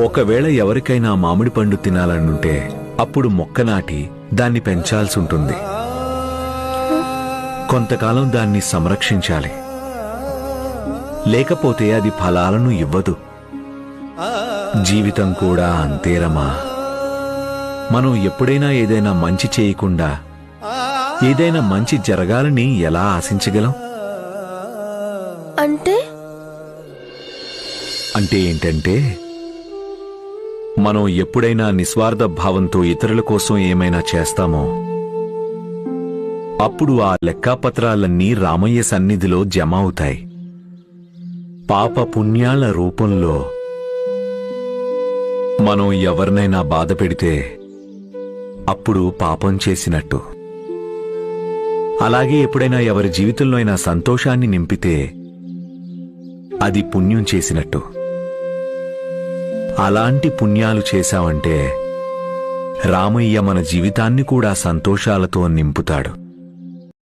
ఒకవేళ ఎవరికైనా మామిడి పండు తినాలనుంటే అప్పుడు మొక్క నాటి దాన్ని పెంచాల్సి ఉంటుంది కొంతకాలం దాన్ని సంరక్షించాలి. లేకపోతే అది ఫలాలను ఇవ్వదు. జీవితం కూడా అంతేరమా? మనం ఎప్పుడైనా ఏదైనా మంచి చేయకుండా ఏదైనా మంచి జరగాలని ఎలా ఆశించగలం? అంటే? అంటే ఏంటంటే మనం ఎప్పుడైనా నిస్వార్థ భావంతో ఇతరుల కోసం ఏమైనా చేస్తామో? అప్పుడు ఆ లెక్కాపత్రాలన్నీ రామయ్య సన్నిధిలో జమ అవుతాయి. పాప పుణ్యాల రూపంలో మనం ఎవరినైనా బాధ పెడితే అప్పుడు పాపం చేసినట్టు. అలాగే ఎప్పుడైనా ఎవరి జీవితంలో అయినా సంతోషాన్ని నింపితే అది పుణ్యం చేసినట్టు. అలాంటి పుణ్యాలు చేశావంటే రామయ్య మన జీవితాన్ని కూడా సంతోషాలతో నింపుతాడు.